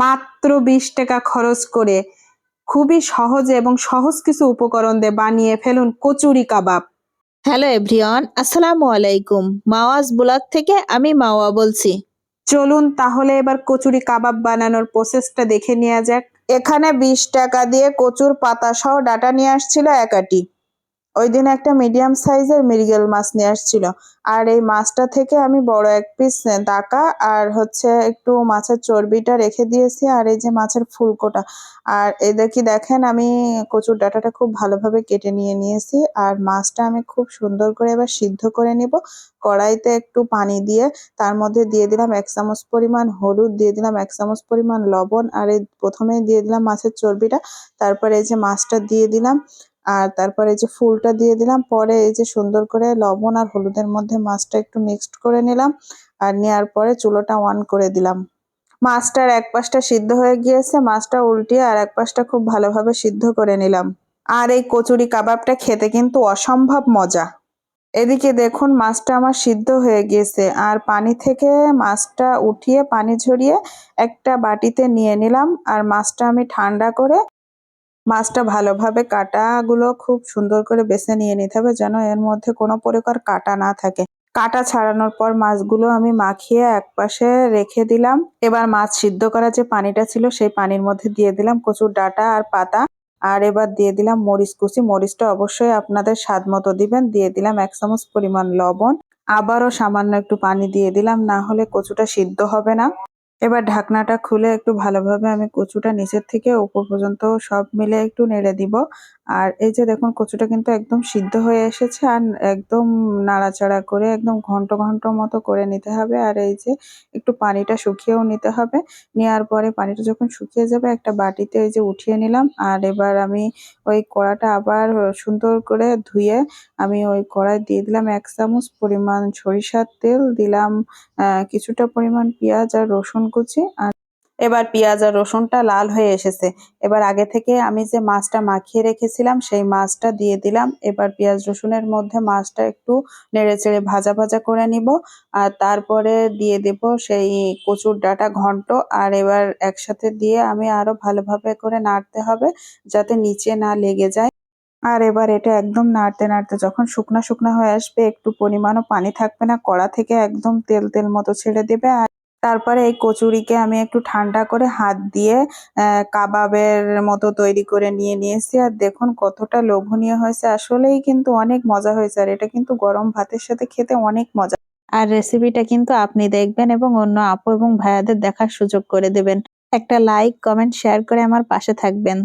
মাত্র বিশ টাকা খরচ করে খুবই সহজে এবং সহজ কিছু উপকরণ দিয়ে বানিয়ে ফেলুন কচুরি কাবাব। হ্যালো এভরিওয়ান আসসালামু আলাইকুম। মাওয়াজ ব্লগ থেকে আমি মাওয়া বলছি। চলুন তাহলে এবার কচুরি কাবাব বানানোর প্রসেসটা দেখে নেওয়া যাক। এখানে বিশ টাকা দিয়ে কচুর পাতা সহ ডাটা নিয়ে আসছিল একাটি ওই দিন একটা মিডিয়াম সাইজের মৃগেল মাছ নিয়ে আসছিল। আর এই মাছটা থেকে আমি বড় এক পিস দাকা আর হচ্ছে একটু মাছের চর্বিটা রেখে দিয়েছি আর এই যে মাছের ফুলকোটা। আর এই দেখি দেখেন, আমি কচুর ডাটাটা খুব ভালোভাবে কেটে নিয়ে নিয়েছি আর মাছটা আমি খুব সুন্দর করে এবার সিদ্ধ করে নেব। কড়াইতে একটু পানি দিয়ে তার মধ্যে দিয়ে দিলাম এক চামচ পরিমাণ হলুদ, দিয়ে দিলাম এক চামচ পরিমাণ লবণ আর এই প্রথমে দিয়ে দিলাম মাছের চর্বিটা। তারপরে এই যে মাছটা দিয়ে দিলাম। আর তারপরে যে ফুলটা দিয়ে দিলাম, পরে এই যে সুন্দর করে লবণ আর হলুদের মধ্যে মাছটা একটু মিক্সড করে নিলাম আর নেওয়ার পরে চুলোটা অন করে দিলাম। মাছটার এক পাশটা সিদ্ধ হয়ে গিয়েছে, মাছটা উল্টিয়ে আর এক পাশটা খুব ভালোভাবে সিদ্ধ করে নিলাম। আর এই কচুরি কাবাবটা খেতে কিন্তু অসম্ভব মজা। এদিকে দেখুন মাছটা আমার সিদ্ধ হয়ে গিয়েছে আর পানি থেকে মাছটা উঠিয়ে, পানি ঝরিয়ে একটা বাটিতে নিয়ে নিলাম আর মাছটা আমি ঠান্ডা করে মাছটা ভালোভাবে কাটাগুলো খুব সুন্দর করে বেছে নিয়ে নিতে হবে যেন এর মধ্যে কোনো প্রকার কাটা না থাকে। কাটা ছাড়ানোর পর মাছগুলো আমি মাখিয়ে একপাশে রেখে দিলাম। এবার মাছ সিদ্ধ করা যে পানিটা ছিল সেই পানির মধ্যে দিয়ে দিলাম কচুর ডাটা আর পাতা। আর এবার দিয়ে দিলাম মরিচ কুচি। মরিচটা অবশ্যই আপনাদের স্বাদ মতো দিবেন। দিয়ে দিলাম এক চামচ পরিমাণ লবণ। আবারও সামান্য একটু পানি দিয়ে দিলাম। না হলে কচুটা সিদ্ধ হবে না। এবার ঢাকনাটা খুলে একটু ভালোভাবে আমি কচুটা নিচের থেকে উপর পর্যন্ত সব মিলে একটু নেড়ে দিব। আর এই যে দেখুন, কচুটা কিন্তু একদম সিদ্ধ হয়ে এসেছে আর একদম নাড়াচাড়া করে একদম ঘন্ট ঘন্ট মতো করে নিতে হবে। আর এই যে একটু পানিটা শুকিয়েও নিতে হবে। নেওয়ার পরে পানিটা যখন শুকিয়ে যাবে, একটা বাটিতে ওই যে উঠিয়ে নিলাম। আর এবার আমি ওই কড়াটা আবার সুন্দর করে ধুয়ে আমি ওই কড়াই দিয়ে দিলাম এক চামচ পরিমাণ সরিষার তেল, দিলাম কিছুটা পরিমাণ পেঁয়াজ আর রসুন কুচি। আর এবার পেঁয়াজ আর রসুনটা লাল হয়ে এসেছে। এবার আগে থেকে আমি যে মাছটা মাখিয়ে রেখেছিলাম, সেই মাছটা দিয়ে দিলাম। এবার পেঁয়াজ রসুনের মধ্যে মাছটা একটু নেড়ে চেড়ে ভাজা ভাজা করে নিব। আর তারপরে দিয়ে দেব সেই কচুর ডাটা ঘন্ট। আর এবার একসাথে দিয়ে আমি আরও ভালোভাবে করে নাড়তে হবে, যাতে নিচে না লেগে যায়। আর এবার এটা একদম নাড়তে নাড়তে যখন শুকনা শুকনা হয়ে আসবে, একটু পরিমাণও পানি থাকবে না, কড়া থেকে একদম তেল তেল মতো ছেড়ে দেবে। আর তারপরে এই কচুরিকে আমি একটু ঠান্ডা করে হাত দিয়ে কাবাবের মতো তৈরি করে নিয়ে নিয়েছি। আর দেখুন কতটা লোভনীয় হয়েছে। আসলেই কিন্তু অনেক মজা হয়েছে। আর এটা কিন্তু গরম ভাতের সাথে খেতে অনেক মজা। আর রেসিপিটা কিন্তু আপনি দেখবেন এবং অন্য আপু এবং ভাইয়াদের দেখার সুযোগ করে দেবেন। একটা লাইক কমেন্ট শেয়ার করে আমার পাশে থাকবেন।